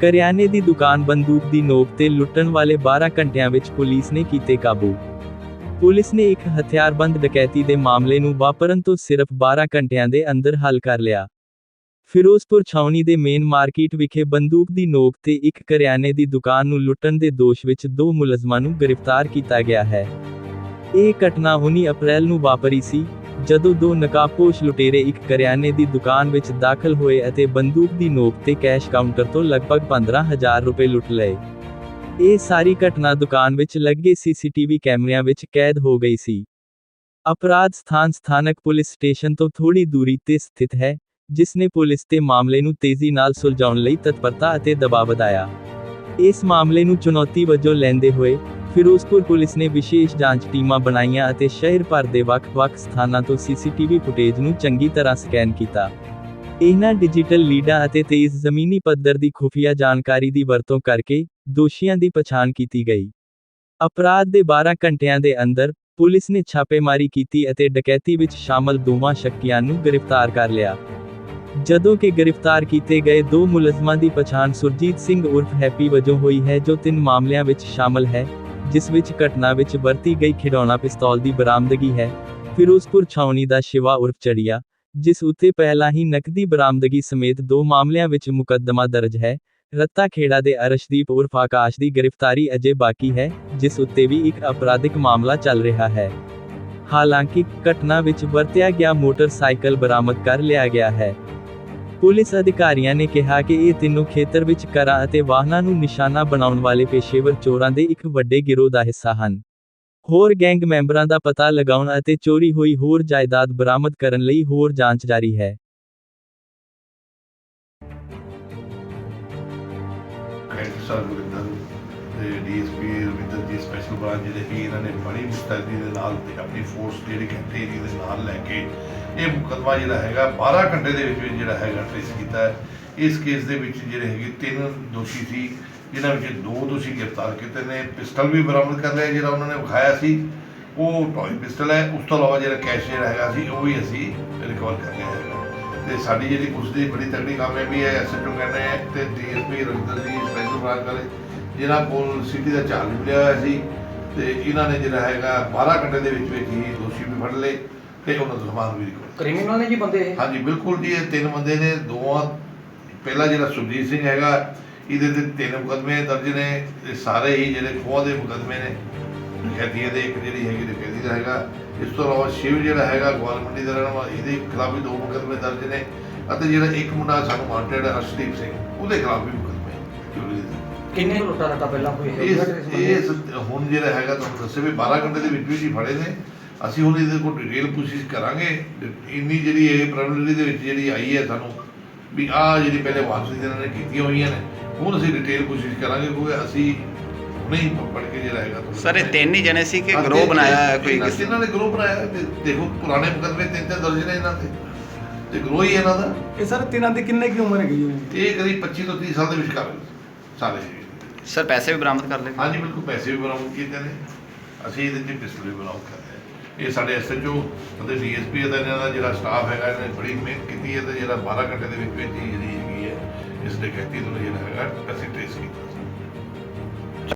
ਕਰਿਆਨੇ ਦੀ ਦੁਕਾਨ ਬੰਦੂਕ ਦੀ ਨੋਕ ਤੇ ਲੁੱਟਣ ਵਾਲੇ 12 ਘੰਟਿਆਂ ਵਿੱਚ ਪੁਲਿਸ ਨੇ ਕੀਤੇ ਕਾਬੂ। ਪੁਲਿਸ ਨੇ ਇੱਕ ਹਥਿਆਰਬੰਦ ਡਕੈਤੀ ਦੇ ਮਾਮਲੇ ਨੂੰ ਵਾਪਰਨ ਤੋਂ ਸਿਰਫ 12 ਘੰਟਿਆਂ ਦੇ ਅੰਦਰ ਹੱਲ ਕਰ ਲਿਆ। ਫਿਰੋਜ਼ਪੁਰ ਛਾਉਣੀ ਦੇ ਮੇਨ ਮਾਰਕੀਟ ਵਿਖੇ ਬੰਦੂਕ ਦੀ ਨੋਕ ਤੇ ਇੱਕ ਕਰਿਆਨੇ ਦੀ ਦੁਕਾਨ ਨੂੰ ਲੁੱਟਣ ਦੇ ਦੋਸ਼ ਵਿੱਚ ਦੋ ਮੁਲਜ਼ਮਾਂ ਨੂੰ ਗ੍ਰਿਫਤਾਰ ਕੀਤਾ ਗਿਆ ਹੈ। ਇਹ ਘਟਨਾ 19 ਅਪ੍ਰੈਲ ਨੂੰ ਵਾਪਰੀ ਸੀ। ਜਦੋਂ ਦੋ ਨਕਾਬਪੋਸ਼ ਲੁਟੇਰੇ ਇੱਕ ਕਰਿਆਨੇ ਦੀ ਦੁਕਾਨ ਵਿੱਚ ਦਾਖਲ ਹੋਏ ਅਤੇ ਬੰਦੂਕ ਦੀ ਨੋਕ ਤੇ ਕੈਸ਼ ਕਾਊਂਟਰ ਤੋਂ ਲਗਭਗ 15000 ਰੁਪਏ ਲੁੱਟ ਲਏ। ਇਹ ਸਾਰੀ ਘਟਨਾ ਦੁਕਾਨ ਵਿੱਚ ਲੱਗੇ ਸੀਸੀਟੀਵੀ ਕੈਮਰਿਆਂ ਵਿੱਚ ਕੈਦ ਹੋ ਗਈ ਸੀ। ਅਪਰਾਧ ਸਥਾਨ ਸਥਾਨਕ ਪੁਲਿਸ ਸਟੇਸ਼ਨ ਤੋਂ ਥੋੜੀ ਦੂਰੀ ਤੇ ਸਥਿਤ ਹੈ, ਜਿਸ ਨੇ ਪੁਲਿਸ ਤੇ ਮਾਮਲੇ ਨੂੰ ਤੇਜ਼ੀ ਨਾਲ ਸੁਲਝਾਉਣ ਲਈ ਤਤਪਰਤਾ ਅਤੇ ਦਬਾਅ ਵਧਾਇਆ। ਇਸ ਮਾਮਲੇ ਨੂੰ ਚੁਣੌਤੀ ਵਜੋਂ ਲੈਂਦੇ ਹੋਏ ਫਿਰੋਜ਼ਪੁਰ ਪੁਲਿਸ ਨੇ ਵਿਸ਼ੇਸ਼ ਜਾਂਚ ਟੀਮਾਂ ਬਣਾਈਆਂ ਅਤੇ ਸ਼ਹਿਰ ਭਰ ਦੇ ਵੱਖ-ਵੱਖ ਸਥਾਨਾਂ ਤੋਂ ਸੀਸੀਟੀਵੀ ਫੁਟੇਜ ਨੂੰ ਚੰਗੀ ਤਰ੍ਹਾਂ ਸਕੈਨ ਕੀਤਾ। ਇਹਨਾਂ ਡਿਜੀਟਲ ਲੀਡਾਂ ਅਤੇ ਤੇਜ਼ ਜ਼ਮੀਨੀ ਪੱਧਰ ਦੀ ਖੁਫੀਆ ਜਾਣਕਾਰੀ ਦੀ ਵਰਤੋਂ ਕਰਕੇ ਦੋਸ਼ੀਆਂ ਦੀ ਪਛਾਣ ਕੀਤੀ ਗਈ। ਅਪਰਾਧ ਦੇ 12 ਘੰਟਿਆਂ ਦੇ ਅੰਦਰ ਪੁਲਿਸ ਨੇ ਛਾਪੇਮਾਰੀ ਕੀਤੀ ਅਤੇ ਡਕੈਤੀ ਵਿੱਚ ਸ਼ਾਮਲ ਦੋਵਾਂ ਸ਼ੱਕੀਆਂ ਨੂੰ ਗ੍ਰਿਫਤਾਰ ਕਰ ਲਿਆ। ਜਦੋਂ ਕਿ ਗ੍ਰਿਫਤਾਰ ਕੀਤੇ ਗਏ ਦੋ ਮੁਲਜ਼ਮਾਂ ਦੀ ਪਛਾਣ ਸੁਰਜੀਤ ਸਿੰਘ ਉਰਫ ਹੈਪੀ ਵਜੋਂ ਹੋਈ ਹੈ ਜੋ ਤਿੰਨ ਮਾਮਲਿਆਂ ਵਿੱਚ ਸ਼ਾਮਲ ਹੈ। ਜਿਸ ਵਿੱਚ ਘਟਨਾ ਵਿੱਚ ਵਰਤੀ ਗਈ ਖਿਡੌਣਾ ਪਿਸਤੌਲ ਦੀ ਬਰਾਮਦਗੀ ਹੈ ਫਿਰੋਜ਼ਪੁਰ ਛਾਉਣੀ ਦਾ ਸ਼ਿਵਾ ਉਰਫ ਚੜੀਆ ਜਿਸ ਉੱਤੇ ਪਹਿਲਾਂ ਹੀ ਨਕਦੀ ਬਰਾਮਦਗੀ ਸਮੇਤ ਦੋ ਮਾਮਲਿਆਂ ਵਿੱਚ ਮੁਕੱਦਮਾ ਦਰਜ ਹੈ, ਰੱਤਾ ਖੇੜਾ ਦੇ ਅਰਸ਼ਦੀਪ ਉਰਫ ਆਕਾਸ਼ ਦੀ ਗ੍ਰਿਫਤਾਰੀ ਅਜੇ ਬਾਕੀ ਹੈ, ਜਿਸ ਉੱਤੇ ਵੀ ਇੱਕ ਅਪਰਾਧਿਕ ਮਾਮਲਾ ਚੱਲ ਰਿਹਾ ਹੈ। ਹਾਲਾਂਕਿ, ਘਟਨਾ ਵਿੱਚ ਵਰਤਿਆ ਗਿਆ ਮੋਟਰਸਾਈਕਲ ਬਰਾਮਦ ਕਰ ਲਿਆ ਗਿਆ ਹੈ। ਪੁਲਿਸ ਅਧਿਕਾਰੀਆਂ ਨੇ ਕਿਹਾ ਕਿ ਇਹ ਤਿੰਨੋਂ ਖੇਤਰ ਵਿੱਚ ਕਰਾਂ ਅਤੇ ਵਾਹਨਾਂ ਨੂੰ ਨਿਸ਼ਾਨਾ ਬਣਾਉਣ ਵਾਲੇ ਪੇਸ਼ੇਵਰ ਚੋਰਾਂ ਦੇ ਇੱਕ ਵੱਡੇ ਗਿਰੋਹ ਦਾ ਹਿੱਸਾ ਹਨ। ਹੋਰ ਗੈਂਗ ਮੈਂਬਰਾਂ ਦਾ ਪਤਾ ਲਗਾਉਣ ਅਤੇ ਚੋਰੀ ਹੋਈ ਹੋਰ ਜਾਇਦਾਦ ਬਰਾਮਦ ਕਰਨ ਲਈ ਹੋਰ ਜਾਂਚ ਜਾਰੀ ਹੈ। ਹੈਡ ਸਰ ਤੇ DSP Ravinder ji special branch ਜਿਹੜੇ ਸੀ, ਇਹਨਾਂ ਨੇ ਬੜੀ ਮੁਸਤੈਦੀ ਦੇ ਨਾਲ ਤੇ ਆਪਣੀ ਫੋਰਸ ਜਿਹੜੀ ਘੰਟੇ ਦੀ ਦੇ ਨਾਲ ਲੈ ਕੇ ਇਹ ਮੁਕੱਦਮਾ ਜਿਹੜਾ ਹੈਗਾ 12 ਘੰਟੇ ਦੇ ਵਿੱਚ ਵਿੱਚ ਜਿਹੜਾ ਹੈਗਾ ਟ੍ਰੇਸ ਕੀਤਾ ਹੈ। ਇਸ ਕੇਸ ਦੇ ਵਿੱਚ ਜਿਹੜੇ ਹੈਗੇ ਤਿੰਨ ਦੋਸ਼ੀ ਸੀ, ਜਿਨ੍ਹਾਂ ਵਿੱਚ ਦੋ ਦੋਸ਼ੀ ਗ੍ਰਿਫਤਾਰ ਕੀਤੇ ਨੇ। ਪਿਸਟਲ ਵੀ ਬਰਾਮਦ ਕਰ ਲਿਆ, ਜਿਹੜਾ ਉਹਨਾਂ ਨੇ ਵਿਖਾਇਆ ਸੀ। ਉਹ ਟੌਏ ਪਿਸਟਲ ਹੈ। ਉਸ ਤੋਂ ਇਲਾਵਾ ਜਿਹੜਾ ਕੈਸ਼ ਜਿਹੜਾ ਹੈਗਾ ਸੀ, ਉਹ ਵੀ ਅਸੀਂ ਰਿਕਵਰ ਕਰ ਲਿਆ ਹੈਗਾ। ਤੇ ਸਾਡੀ ਜਿਹੜੀ ਪੁਲਿਸ ਦੀ ਬੜੀ ਤਕੜੀ ਕਾਮਯਾਬੀ ਹੈ ਐਸਐਚਓ ਕਹਿੰਦੇ ਆ, ਤੇ DSP Ravinder ji special branch ਵਾਲੇ। ਜਿਹਨਾਂ ਕੋਲ ਸਿਟੀ ਦਾ ਚਾਰਜ ਮਿਲਿਆ ਹੋਇਆ ਸੀ ਤੇ ਇਹਨਾਂ ਨੇ ਜਿਹੜਾ ਹੈਗਾ 12 ਘੰਟੇ ਦੇ ਵਿੱਚ ਵਿੱਚ ਹੀ ਦੋਸ਼ੀ ਵੀ ਫੜ ਲਏ ਤੇ ਉਹਨਾਂ ਦਾ ਸਮਾਨ ਵੀ ਰਿਕਵਰ ਕ੍ਰਿਮੀਨਲ ਨੇ ਜੀ ਬੰਦੇ? ਇਹ ਹਾਂਜੀ ਬਿਲਕੁਲ ਜੀ ਇਹ ਤਿੰਨ ਬੰਦੇ ਨੇ ਦੋਵਾਂ ਪਹਿਲਾ ਜਿਹੜਾ ਸੁਰਜੀਤ ਸਿੰਘ ਹੈਗਾ ਇਹਦੇ ਤੇ ਤਿੰਨ ਮੁਕੱਦਮੇ ਦਰਜ ਨੇ ਇਹ ਸਾਰੇ ਹੀ ਜਿਹੜੇ ਖੋਹ ਦੇ ਮੁਕੱਦਮੇ ਨੇ ਡਕੈਤੀਆਂ ਦੇ ਇੱਕ ਜਿਹੜੀ ਹੈਗੀ ਡਕੈਤੀ ਦਾ ਹੈਗਾ। ਇਸ ਤੋਂ ਇਲਾਵਾ ਸ਼ਿਵ ਜਿਹੜਾ ਹੈਗਾ ਗਵਾਲਮੰਡੀ ਦਾ ਰਹਿਣ ਵਾਲਾ ਇਹਦੇ ਖਿਲਾਫ ਵੀ ਦੋ ਮੁਕੱਦਮੇ ਦਰਜ ਨੇ ਅਤੇ ਜਿਹੜਾ ਇੱਕ ਮੁੰਡਾ ਸਾਨੂੰ ਵਾਂਟਡ ਅਰਸ਼ਦੀਪ ਸਿੰਘ ਉਹਦੇ ਖਿਲਾਫ ਵੀ ਮੁਕੱਦਮੇ ਚੋਰੀ ਦੇ ਕਿੰਨੇ ਲੁੱਟਾਂ ਰੱਟਾ ਪਹਿਲਾਂ ਹੋਏ ਹੈ ਇਸ ਇਸ ਹੁਣ ਜਿਹੜਾ ਹੈਗਾ ਤੁਹਾਨੂੰ ਦੱਸੇ ਵੀ 12 ਘੰਟੇ ਦੇ ਵਿੱਚ ਵਿੱਚ ਹੀ ਫੜੇ ਨੇ। ਅਸੀਂ ਹੁਣ ਇਹਦੇ ਕੋਲ ਡਿਟੇਲ ਪੁੱਛਿਸ਼ ਕਰਾਂਗੇ। ਇੰਨੀ ਜਿਹੜੀ ਇਹ ਪ੍ਰੋਬਲਮ ਦੇ ਵਿੱਚ ਜਿਹੜੀ ਆਈ ਹੈ ਸਾਨੂੰ ਵੀ ਆਹ ਜਿਹੜੀ ਪਹਿਲੇ ਵਾਪਸੀ ਦੇ ਇਹਨਾਂ ਨੇ ਕੀਤੀਆਂ ਹੋਈਆਂ ਨੇ ਹੁਣ ਅਸੀਂ ਡਿਟੇਲ ਕੋਸ਼ਿਸ਼ ਕਰਾਂਗੇ ਕਿਉਂਕਿ ਅਸੀਂ ਨਹੀਂ ਪੜ ਕੇ ਜਿਹੜਾ ਹੈਗਾ ਤੁਹਾਨੂੰ ਸਰ ਇਹ ਤਿੰਨ ਹੀ ਜਣੇ ਸੀ ਕਿ ਹਾਂ, ਗਰੋਹ ਬਣਾਇਆ ਹੈ ਕੋਈ ਇਹਨਾਂ- ਕਿਸੇ ਇਹਨਾਂ ਨੇ ਗਰੋਹ ਬਣਾਇਆ। ਹੈ ਤੇ ਦੇਖੋ ਪੁਰਾਣੇ ਮੁਕੱਦਮੇ ਤਿੰਨ ਤਿੰਨ ਦਰਜ ਨੇ ਇਹਨਾਂ ਦੇ। ਤੇ ਗਰੋਹ ਹੀ ਇਹਨਾਂ ਦਾ। ਇਹ ਸਰ ਤਿੰਨਾਂ ਦੀ ਕਿੰਨੇ ਕੀ ਉਮਰ ਹੈਗੀ ਜੀ? ਇਹ ਕਰੀਬ 25 ਤੋਂ 30 ਸਾਲ ਦੇ ਵਿਚਕਾਰ ਨੇ ਸਾਰੇ ਸਰ, ਪੈਸੇ ਵੀ ਬਰਾਮਦ ਕਰ ਲਏ? ਹਾਂਜੀ, ਬਿਲਕੁਲ, ਪੈਸੇ ਵੀ ਬਰਾਮਦ ਕੀਤੇ ਨੇ। ਅਸੀਂ ਇਹਦੇ ਚ ਪਿਸਤਲ ਵੀ ਬਰਾਮਦ ਕਰਦੇ ਹਾਂ ਇਹ ਸਾਡੇ ਐਸਐਚਓ ਅਤੇ ਡੀਐਸਪੀ ਦਾ ਇਹਨਾਂ ਦਾ ਜਿਹੜਾ ਸਟਾਫ ਹੈਗਾ, ਇਹਨੇ ਬੜੀ ਮਿਹਨਤ ਕੀਤੀ ਹੈ ਤੇ ਜਿਹੜਾ 12 ਘੰਟੇ ਦੇ ਵਿੱਚ ਵਿੱਚ ਜਿਹੜੀ ਹੈਗੀ ਹੈ, ਇਸ ਡਕੈਤੀ ਨੂੰ ਜਿਹੜਾ ਹੈਗਾ, ਅਸੀਂ ਟ੍ਰੇਸ ਕੀਤਾ।